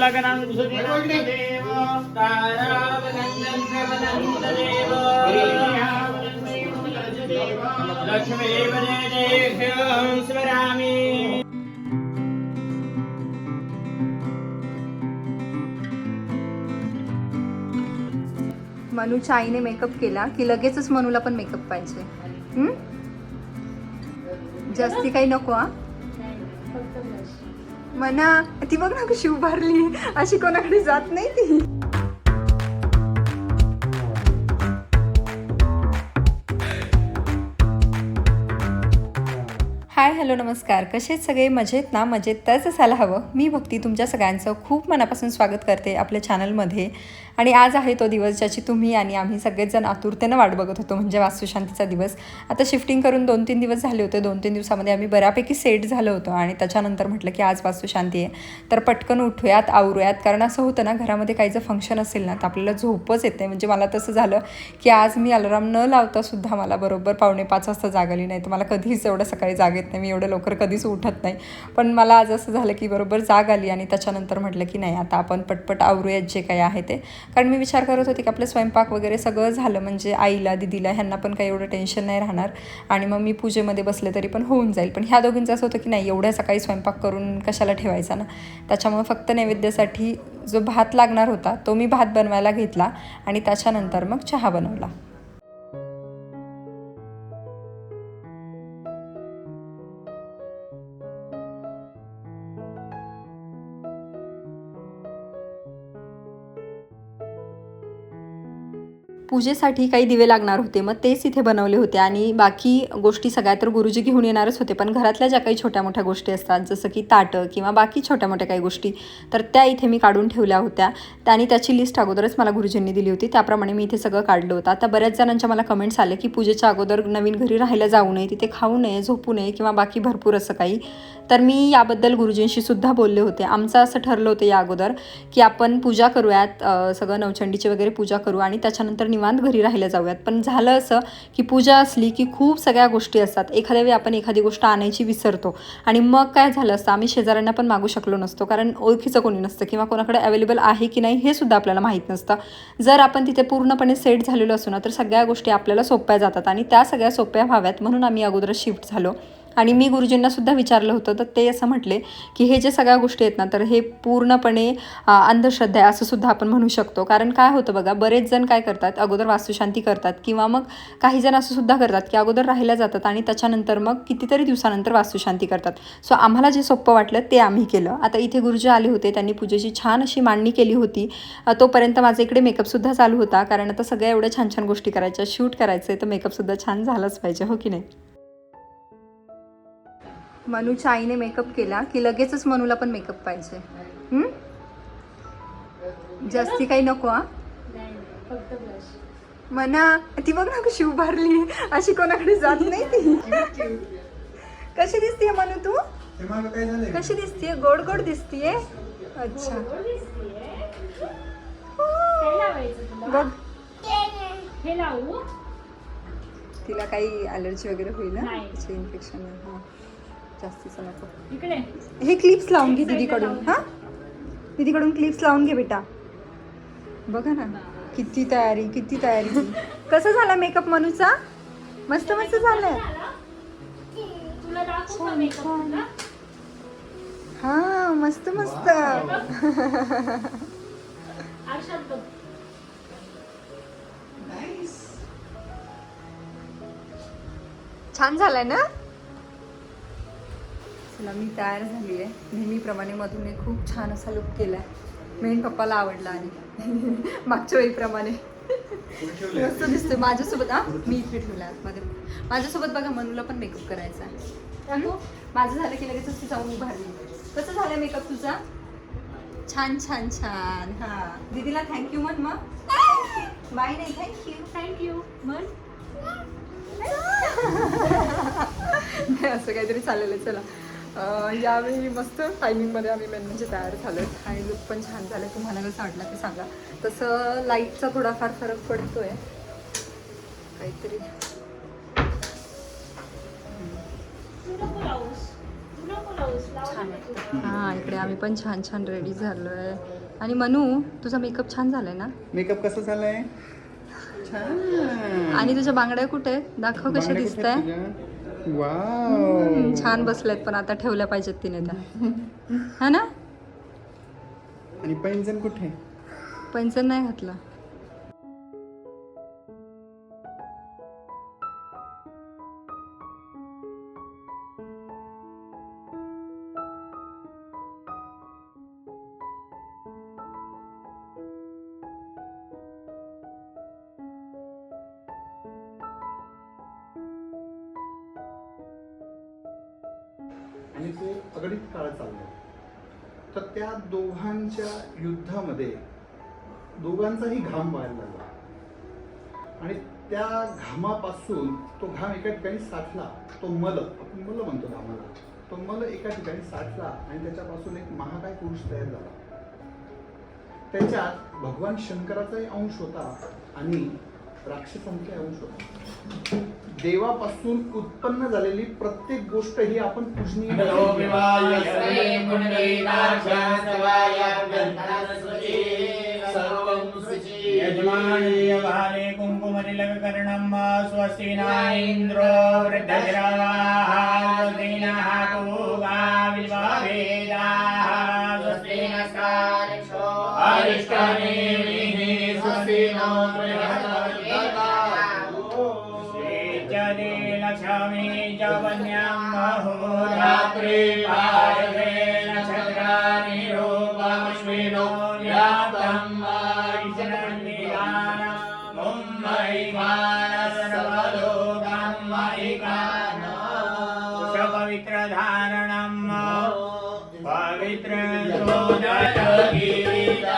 लग्नं सुदिनन्ददेव तारावनन्दं स्मरामि मनूच्या आईने मेकअप केला की लगेचच मनूला पण मेकअप पाहिजे. जास्ती काही नको हा? मना ती बघ ना कशी उभारली. अशी कोणाकडे जात नाही ती. हाय हॅलो नमस्कार. कसे सगळे? मजेत ना? मजेतच असायला हवं. मी भक्ती तुमच्या सगळ्यांचं खूप मनापासून स्वागत करते आपल्या चॅनलमध्ये. आणि आज आहे तो दिवस ज्याची तुम्ही आणि आम्ही सगळेजण आतुरतेनं वाट बघत होतो म्हणजे वास्तुशांतीचा दिवस. आता शिफ्टिंग करून दोन तीन दिवस झाले होते. दोन तीन दिवसामध्ये आम्ही बऱ्यापैकी सेट झालो होतो आणि त्याच्यानंतर म्हटलं की आज वास्तुशांती आहे. तर पटकन उठूयात आवरूयात. कारण असं होतं ना घरामध्ये काही जर फंक्शन असेल ना तर आपल्याला झोपच येते म्हणजे मला तसं झालं की आज मी अलाराम न लावता सुद्धा मला बरोबर पावणे पाच वाजता जागली नाही. तर मला कधीच एवढं सकाळी जाग येत नाही. मी एवढं लवकर कधीच उठत नाही. पण मला आज असं झालं की बरोबर जाग आली आणि त्याच्यानंतर म्हटलं की नाही आता आपण पटपट आवरूयात जे काही आहे ते. कारण मी विचार करत होते की आपलं स्वयंपाक वगैरे सगळं झालं म्हणजे आईला दिदीला ह्यांना पण काही एवढं टेन्शन नाही राहणार आणि मग मी पूजेमध्ये बसले तरी पण होऊन जाईल. पण ह्या दोघींचं असं होतं की नाही एवढ्या सकाळी स्वयंपाक करून कशाला ठेवायचा ना? त्याच्यामुळे फक्त नैवेद्यासाठी जो भात लागणार होता तो मी भात बनवायला घेतला आणि त्याच्यानंतर मग चहा बनवला. पूजेसाठी काही दिवे लागणार होते मग तेच इथे बनवले होते. आणि बाकी गोष्टी सगळ्या तर गुरुजी घेऊन येणारच होते पण घरातल्या ज्या काही छोट्या मोठ्या गोष्टी असतात जसं की ताटं किंवा बाकी छोट्या मोठ्या काही गोष्टी तर त्या इथे मी काढून ठेवल्या होत्या. आणि त्याची लिस्ट अगोदरच मला गुरुजींनी दिली होती. त्याप्रमाणे मी इथे सगळं काढलं होतं. आता बऱ्याच जणांच्या मला कमेंट्स आले की पूजेच्या अगोदर नवीन घरी राहायला जाऊ नये तिथे खाऊ नये झोपू नये किंवा बाकी भरपूर असं काही. तर मी याबद्दल गुरुजींशी सुद्धा बोलले होते. आमचं असं ठरलं होतं या अगोदर की आपण पूजा करूयात सगळं नवचंडीची वगैरे पूजा करू आणि त्याच्यानंतर निवांत घरी राहिल्या जाऊयात. पण झालं असं की पूजा असली की खूप सगळ्या गोष्टी असतात. एखाद्या वेळी आपण एखादी गोष्ट आणायची विसरतो. आणि मग काय झालं असतं आम्ही शेजाऱ्यांना पण मागू शकलो नसतो. कारण ओळखीचं कोणी नसतं किंवा कोणाकडे अवेलेबल आहे की नाही हे सुद्धा आपल्याला माहीत नसतं. जर आपण तिथे पूर्णपणे सेट झालेलो असू ना तर सगळ्या गोष्टी आपल्याला सोप्या जातात. आणि त्या सगळ्या सोप्या व्हाव्यात म्हणून आम्ही अगोदर शिफ्ट झालो. आणि मी गुरुजींना सुद्धा विचारलं होतं तर ते असं म्हटले की हे जे सगळ्या गोष्टी आहेत ना तर हे पूर्णपणे अंधश्रद्धा आहे असं सुद्धा आपण म्हणू शकतो. कारण काय होतं बघा बरेच जण काय करतात अगोदर वास्तुशांती करतात किंवा मग काही जण असं सुद्धा करतात की अगोदर राहिल्या जातात आणि त्याच्यानंतर मग कितीतरी दिवसानंतर वास्तुशांती करतात. सो आम्हाला जे सोपं वाटलं ते आम्ही केलं. आता इथे गुरुजी आले होते त्यांनी पूजेची छान अशी मांडणी केली होती. तोपर्यंत माझा इकडे मेकअपसुद्धा चालू होता कारण आता सगळ्या एवढ्या छान छान गोष्टी करायच्या शूट करायचं आहे तर मेकअपसुद्धा छान झालाच पाहिजे हो की नाही? मनूच्या आईने मेकअप केला की लगेचच मनूला पण मेकअप पाहिजे. हं? जास्ती काही नको हा? मना ती बघ ना कशी उभारली. अशी कोणाकडे जात नाही ती. कशी दिसतीये मनू तू? कशी दिसतीये? गोड गोड दिसतीये? अच्छा. बघ. हे लावू. तिला काही अलर्जी वगैरे होईल ना? इन्फेक्शन हां. जास्तीचं नको इकडे. हे क्लिप्स लावून घे दीदीकडून. हा? दीदीकडून क्लिप्स लावून घे बेटा. बघा ना किती तयारी किती तयारी. कसं झाला मेकअप मनूचा? मस्त मस्त झालंय तुला? हा मस्त मस्त. छान झालाय ना? चला मी तयार झाली आहे. नेहमीप्रमाणे मधून खूप छान असा लुक केलाय. मेन पप्पाला आवडला आणि मागच्या वेळीप्रमाणे. मस्त दिसतोय. माझ्यासोबत हा? मी इथे ठेवला आतमध्ये माझ्यासोबत बघा मनूला पण मेकअप करायचा आहे? माझं झालं की लगेचच ती जाऊन उभारली. कसं झालं मेकअप तुझा? छान छान छान. हा. दीदीला थँक्यू म्हण मग. बाय नाही थँक्यू थँक्यू म्हण. नाही असं काहीतरी चाललेलं आहे चला. यावेळी मस्त टायमिंगमध्ये आम्ही मेन म्हणजे तयार झालो आणि लुक पण छान झालं तुम्हाला कसं वाटलं ते सांगा. तसं लाईटचा थोडाफार फरक पडतोय. काहीतरी. तू नको लावूस तू नको लावूस ब्लाऊज लावून हा इकडे आम्ही पण छान छान रेडी झालोय. आणि मनू तुझा मेकअप छान झालाय ना? मेकअप कसं झालंय? आणि तुझ्या बांगड्या कुठे आहेत? दाखव कशा दिसत तुझ्या? वाव. छान बसल्यात पण आता ठेवल्या पाहिजेत तिने त्या. हा ना? आणि पैंजण कुठे? पैंजण नाही घातलं. आणि तो अगणित काळ चालला. तर त्या दोघांच्या युद्धामध्ये दोघांचाही घाम व्हायला लागला. आणि त्या घामापासून तो घाम एका ठिकाणी साठला. तो मल आपण मल म्हणतो घामाला तो मल एका ठिकाणी साठला आणि त्याच्यापासून एक महाकाय पुरुष तयार झाला. त्याच्यात भगवान शंकराचाही अंश होता आणि अंश. देवापासून उत्पन्न झालेली प्रत्येक गोष्ट ही आपण पूजनीय यजमानीयभाले कुङ्कुमतिलककर्णं स्वस्ति न इन्द्रो वृद्धश्रवाः स्वस्ति नः पूगा विश्ववेदाः स्वस्ति नस्तारिक्षो पवित्रधारणं पवित्र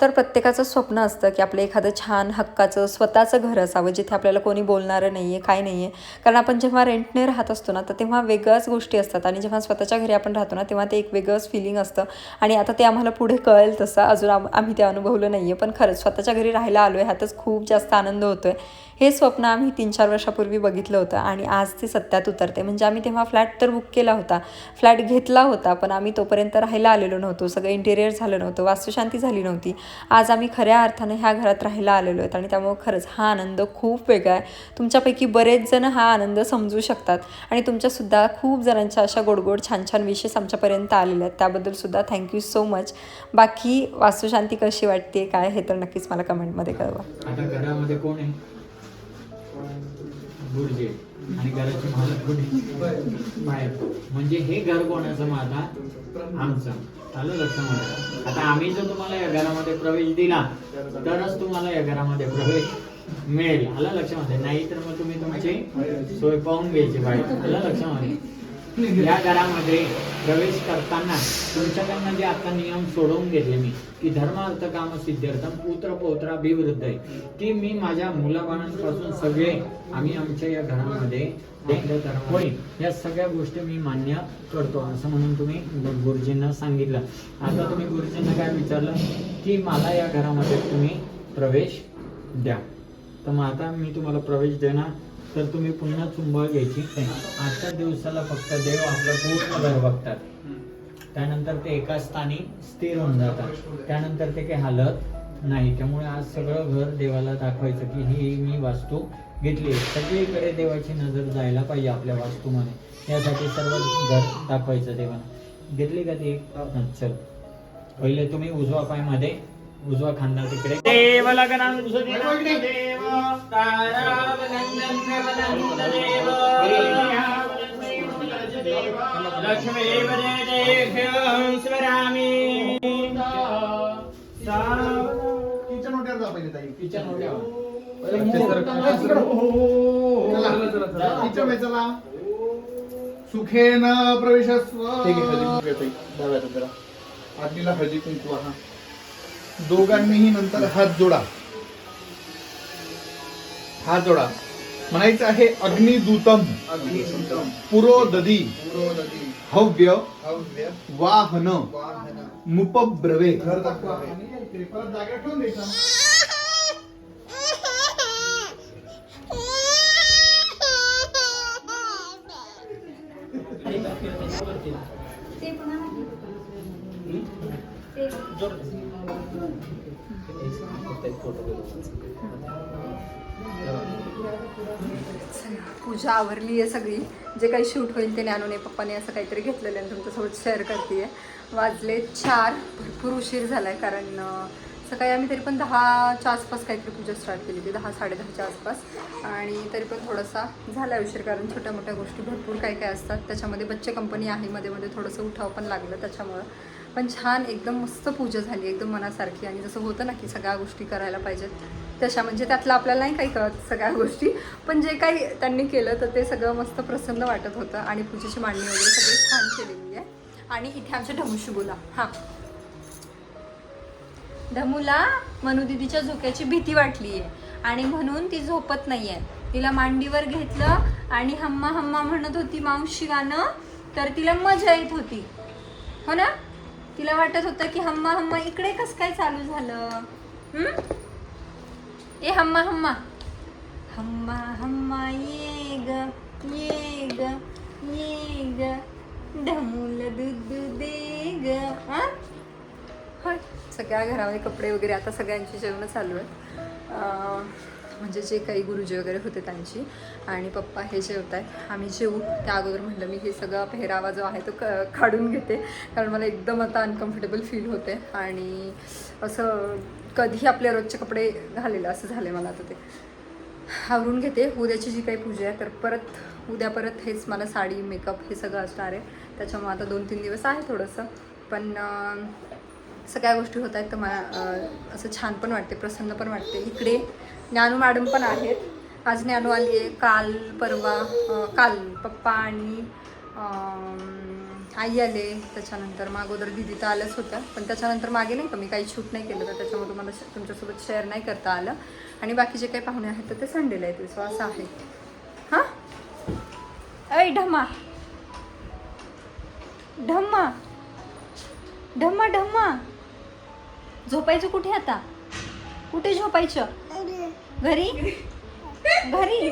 तर प्रत्येकाचं स्वप्न असतं की आपलं एखादं छान हक्काचं स्वतःचं घर असावं जिथे आपल्याला कोणी बोलणारं नाही आहे काय नाही आहे कारण आपण जेव्हा रेंटने राहत असतो ना तर तेव्हा वेगळ्याच गोष्टी असतात. आणि जेव्हा स्वतःच्या घरी आपण राहतो ना तेव्हा ते एक वेगळंच फिलिंग असतं. आणि आता ते आम्हाला पुढे कळेल तसं. अजून आम आम्ही ते अनुभवलं नाही आहे पण खरंच स्वतःच्या घरी राहायला आलो आहे ह्यातच खूप जास्त आनंद होतो आहे हे स्वप्न आम्ही तीन चार वर्षापूर्वी बघितलं होतं आणि आज ते सत्यात उतरते. म्हणजे आम्ही तेव्हा फ्लॅट तर बुक केला होता. फ्लॅट घेतला होता पण आम्ही तोपर्यंत राहायला आलेलो नव्हतो. सगळं इंटेरियर झालं नव्हतं वास्तुशांती झाली नव्हती. आज आम्ही खऱ्या अर्थानं ह्या घरात राहायला आलेलो आहेत आणि त्यामुळे खरंच हा आनंद खूप वेगळा आहे. तुमच्यापैकी बरेच जण हा आनंद समजू शकतात आणि तुमच्यासुद्धा खूप जणांच्या अशा गोडगोड छान छान विशेष आमच्यापर्यंत आलेले आहेत. त्याबद्दलसुद्धा थँक्यू सो मच बाकी वास्तुशांती कशी वाटते काय हे तर नक्कीच मला कमेंटमध्ये कळवा. गुरुजी आणि घराची मालक कोणी बाहेर. म्हणजे हे घर कोणाचं मग आता आमचं आलं लक्षामध्ये आता आम्ही जर तुम्हाला या घरामध्ये प्रवेश दिला तरच तुम्हाला या घरामध्ये प्रवेश मिळेल. आला लक्षामध्ये? नाही तर मग तुम्ही तुमची सोय पाहून घ्यायची बाहेर. आला लक्षामध्ये? या घरामध्ये प्रवेश करताना तुमच्याकडनं जे आता नियम सोडवून घेतले मी की धर्म अर्थ काम सिद्ध्यर्थम पुत्र पौत्र अभिवृद्ध आहे. की मी माझ्या मुलाबाळांपासून सगळे आम्ही आमच्या या घरामध्ये या सगळ्या गोष्टी मी मान्य करतो. असं म्हणून तुम्ही गुरुजींना सांगितलं. आता तुम्ही गुरुजींना काय विचारलं? की मला या घरामध्ये तुम्ही प्रवेश द्या. तर मग आता मी तुम्हाला प्रवेश देणार. तर तुम्ही पुन्हा चुंबळ घ्यायची नाही. आजच्या दिवसाला फक्त देव आपलं पूर्ण घर बघतात. त्यानंतर ते एका स्थानी स्थिर होऊन जातात. त्यानंतर ते काही हालत नाही. त्यामुळे आज सगळं घर देवाला दाखवायचं की ही मी वास्तू घेतली. सगळीकडे देवाची नजर जायला पाहिजे आपल्या वास्तूमध्ये. यासाठी सर्व घर दाखवायचं देवाला. घेतली का ती? चल. पहिले तुम्ही उजवा पायमध्ये उजवा खांदा तिकडे. देव लग्नं देव तारावनन्दन लक्ष्मी स्मरामी किचन ओट्यावर जा पहिले ताई किचन ओट्या चला किचनमध्ये चला सुखेन प्रवेशस्व जरा आजीला हळदी कुंकू हा. दोघांनीही नंतर हात जोडा. हात जोडा. म्हणायचं आहे अग्निदूतम. पुरोदधी. हव्य. हव्य. वाहन. वाहन. मुपब्रवे. घर दाखवा. परत जागा ठेवून द्यायचा. पूजा आवरली आहे सगळी. जे काही शूट होईल ते ज्ञानूने पप्पाने असं काहीतरी घेतलेलं आहे तुमच्यासोबत शेअर करते वाजले चार. भरपूर उशीर झाला आहे कारण सकाळी आम्ही तरी पण दहाच्या आसपास काहीतरी पूजा स्टार्ट केली होती. दहा साडेदहाच्या आसपास. आणि तरी पण थोडासा झाला उशीर कारण छोट्या मोठ्या गोष्टी भरपूर काय काय असतात. त्याच्यामध्ये बच्चे कंपनी आहे. मध्ये मध्ये थोडंसं उठाव पण लागलं त्याच्यामुळं. पण छान एकदम मस्त पूजा झाली एकदम मनासारखी. आणि जसं होतं ना की सगळ्या गोष्टी करायला पाहिजेत. तशा म्हणजे त्यातलं आपल्याला नाही काही कळत सगळ्या गोष्टी. पण जे काही त्यांनी केलं तर ते सगळं मस्त प्रसन्न वाटत होतं. आणि पूजेची मांडणी वगैरे सगळी छान केलेली आहे. आणि इथे आमच्या ढमुशी बोला. हां. ढमूला मनुदिदीच्या झोक्याची भीती वाटली आहे. आणि म्हणून ती झोपत नाही आहे. तिला मांडीवर घेतलं आणि हम्मा हम्मा म्हणत होती मावशी गाणं. तर तिला मजा येत होती. हो ना? तिला वाटत होतं की हम्मा हम्मा इकडे कस काय चालू झालं? हम्म? ए हम्मा हम्मा. हम्मा हम्मा ये ग ये ग ये ग. ढमूल दूध दे ग. होय. सगळ्या घरामध्ये कपडे वगैरे आता सगळ्यांची जेवणं चालू आहेत. म्हणजे जे काही गुरुजी वगैरे होते त्यांची आणि पप्पा हे जेवत आहेत आम्ही जेवू. त्या अगोदर म्हटलं मी हे सगळं पेहरावा जो आहे तो क काढून घेते. कारण मला एकदम आता अनकम्फर्टेबल फील होते. आणि असं कधी आपले रोजचे कपडे घालेलं असं झालं मला आता ते. आवरून घेते. उद्याची जी काही पूजा आहे तर परत उद्या परत हेच मला साडी मेकअप हे सगळं असणार आहे. त्याच्यामुळे आता दोन तीन दिवस आहे थोडंसं. पण सगळ्या गोष्टी होत आहेत तर मला असं छान पण वाटते प्रसन्न पण वाटते. इकडे ज्ञानू मॅडम पण आहेत. आज ज्ञानू आली आहे काल परवा काल पप्पा आणि आई आले. त्याच्यानंतर मग अगोदर दिदी तर आल्याच होत्या. पण त्याच्यानंतर मागे नाही का मी काही शूट नाही केलं. तर त्याच्यामुळे तुम्हाला तुमच्यासोबत शेअर नाही करता आलं. आणि बाकी जे काही पाहुणे आहेत तर ते संडेला येतील सो असं आहे. हां? ऐ ढम्मा. ढम्मा. ढम्मा ढम्मा. झोपायचं कुठे आता? कुठे झोपायचं? घरी? घरी?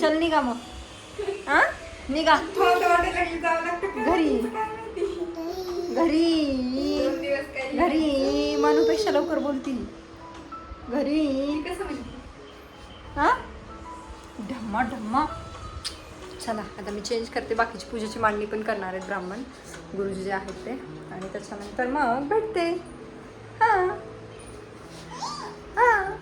चल निघा मग. हा? निघा. घरी. घरी. घरी. मानूपेक्षा लवकर बोलतील. घरी. हा? ढम्मा ढम्मा. चला आता मी चेंज करते. बाकीची पूजेची मांडणी पण करणार आहेत ब्राह्मण. गुरुजी जे आहेत ते. आणि त्याच्यानंतर मग भेटते हां हां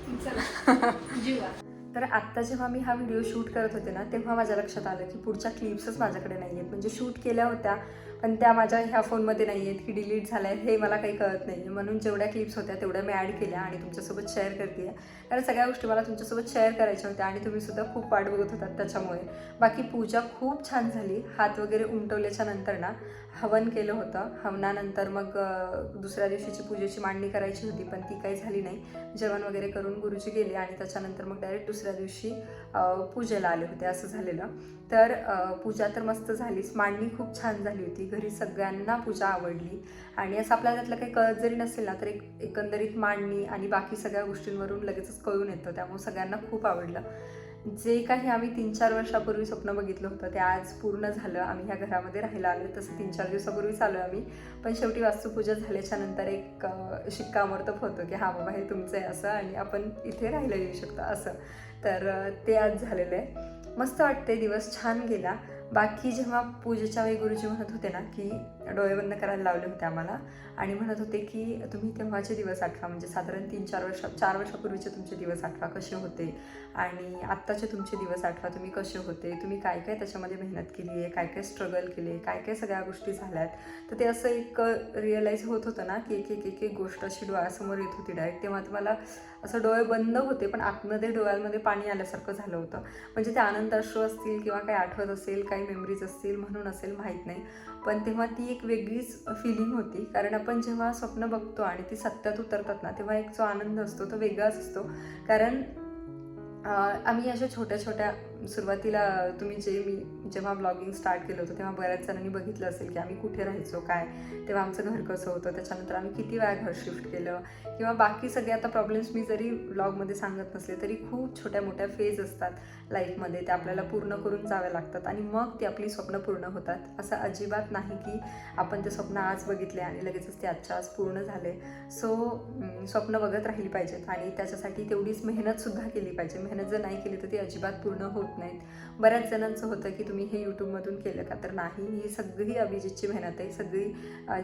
तर आत्ता जेव्हा मी हा व्हिडिओ शूट करत होते ना तेव्हा माझ्या लक्षात आलं की पुढच्या क्लिप्सच माझ्याकडे नाही आहेत म्हणजे शूट केल्या होत्या पण त्या माझ्या ह्या फोनमध्ये नाही आहेत की डिलीट झाल्या आहेत हे मला काही कळत नाही म्हणून जेवढ्या क्लिप्स होत्या तेवढ्या मी ॲड केल्या आणि तुमच्यासोबत शेअर करते कारण सगळ्या गोष्टी मला तुमच्यासोबत शेअर करायच्या होत्या आणि तुम्ही सुद्धा खूप वाट बघत होतात त्याच्यामुळे. बाकी पूजा खूप छान झाली. हात वगैरे उमटवल्याच्या नंतर ना हवन केलं होतं. हवनानंतर मग दुसऱ्या दिवशीची पूजेची मांडणी करायची होती पण ती काही झाली नाही. जेवण वगैरे करून गुरुजी गेले आणि त्याच्यानंतर मग डायरेक्ट दुसऱ्या दिवशी पूजेला आले होते. असं झालेलं. तर पूजा तर मस्त झालीच. मांडणी खूप छान झाली होती. घरी सगळ्यांना पूजा आवडली. आणि असं आपल्याला त्यातलं काही कळत जरी नसेल ना तर एक एकंदरीत मांडणी आणि बाकी सगळ्या गोष्टींवरून लगेचच कळून येतं. त्यामुळे सगळ्यांना खूप आवडलं. जे काही आम्ही तीन चार वर्षापूर्वी स्वप्न बघितलं होतं ते आज पूर्ण झालं. आम्ही ह्या घरामध्ये राहायला आलो तसं तीन चार दिवसापूर्वीच आलो आम्ही. पण शेवटी वास्तुपूजा झाल्याच्यानंतर एक शिक्कामोर्तब होतं की हा बाबा हे तुमचं आहे असं आणि आपण इथे राहायला येऊ शकतो असं. तर ते आज झालेलं आहे. मस्त वाटते दिवस छान गेला. बाकी जेव्हा पूजेच्या वेळी गुरुजी म्हणत होते ना की डोळे बंद करायला लावले होते आम्हाला आणि म्हणत होते की तुम्ही तेव्हाचे दिवस आठवा म्हणजे साधारण तीन चार वर्ष चार वर्षापूर्वीचे तुमचे दिवस आठवा कसे होते? आणि आत्ताचे तुमचे दिवस आठवा तुम्ही कसे होते? तुम्ही काय काय त्याच्यामध्ये मेहनत केली आहे? काय काय स्ट्रगल केले काय काय सगळ्या गोष्टी झाल्यात? तर ते असं एक रिअलाईज होत होतं ना की एक एक एक एक गोष्ट अशी डोळ्यासमोर येत होती डायरेक्ट तेव्हा तुम्हाला असं डोळे बंद होते पण आतमध्ये डोळ्यांमध्ये पाणी आल्यासारखं झालं होतं. म्हणजे ते आनंद अश्रू असतील किंवा काही आठवत असेल काही मेमरीज असतील म्हणून असेल माहीत नाही. पण तेव्हा ती एक वेगळीच फिलिंग होती. कारण आपण जेव्हा स्वप्न बघतो आणि ती सत्यात उतरतात ना तेव्हा एक जो आनंद असतो तो वेगळाच असतो. कारण आम्ही अशा छोट्या छोट्या सुरुवातीला तुम्ही जे मी जेव्हा ब्लॉगिंग स्टार्ट केलं होतं तेव्हा बऱ्याच जणांनी बघितलं असेल की आम्ही कुठे राहायचो काय? तेव्हा आमचं घर कसं होतं? त्याच्यानंतर आम्ही किती वेळा घर शिफ्ट केलं? किंवा बाकी सगळे आता प्रॉब्लेम्स मी जरी ब्लॉगमध्ये सांगत नसले तरी खूप छोट्या मोठ्या फेज असतात लाईफमध्ये ते आपल्याला पूर्ण करून जाव्या लागतात आणि मग ती आपली स्वप्न पूर्ण होतात. असं अजिबात नाही की आपण ते स्वप्न आज बघितले आणि लगेचच ते आजच्या आज पूर्ण झाले. सो स्वप्न बघत राहिली पाहिजेत आणि त्याच्यासाठी तेवढीच मेहनतसुद्धा केली पाहिजे. मेहनत जर नाही केली तर ती अजिबात पूर्ण होत नाहीत. बऱ्याच जणांचं होतं की तुम्ही हे यूट्यूबमधून केलं का? तर नाही ही सगळी अभिजितची मेहनत आहे. सगळी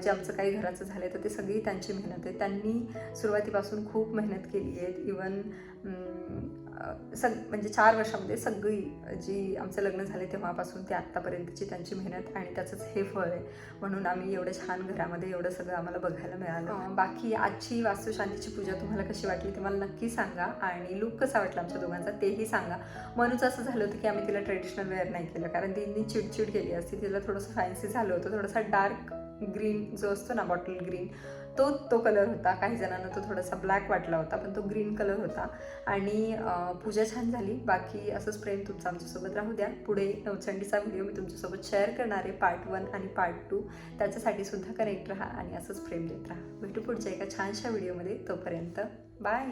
जे आमचं काही घराचं झालं आहे तर ते सगळी त्यांची मेहनत आहे. त्यांनी सुरुवातीपासून खूप मेहनत केली आहे. इवन सग म्हणजे चार वर्षामध्ये सगळी जी आमचं लग्न झाले तेव्हापासून ते आत्तापर्यंतची त्यांची मेहनत आणि त्याचंच हे फळ आहे. म्हणून आम्ही एवढं छान घरामध्ये एवढं सगळं आम्हाला बघायला मिळालं. बाकी आजची वास्तुशांतीची पूजा तुम्हाला कशी वाटली ते मला नक्की सांगा आणि लुक कसा वाटला आमच्या दोघांचा तेही सांगा. मनूचं असं झालं होतं की आम्ही तिला ट्रेडिशनल वेअर नाही केलं कारण तिने चिडचिड केली असती. तिला थोडंसं फॅन्सी झालं होतं थोडासा डार्क ग्रीन जो असतो ना बॉटल ग्रीन तो तो कलर होता. काही जणांना तो थोडासा ब्लॅक वाटला होता पण तो ग्रीन कलर होता. आणि पूजा छान झाली. बाकी असंच प्रेम तुमचं आमच्यासोबत राहू द्या. पुढे नवचंडीचा व्हिडिओ मी तुमच्यासोबत शेअर करणार आहे पार्ट वन आणि पार्ट टू त्याच्यासाठी सुद्धा कनेक्ट राहा आणि असंच प्रेम देत राहा. भेटू पुढच्या एका छानशा व्हिडिओमध्ये तोपर्यंत बाय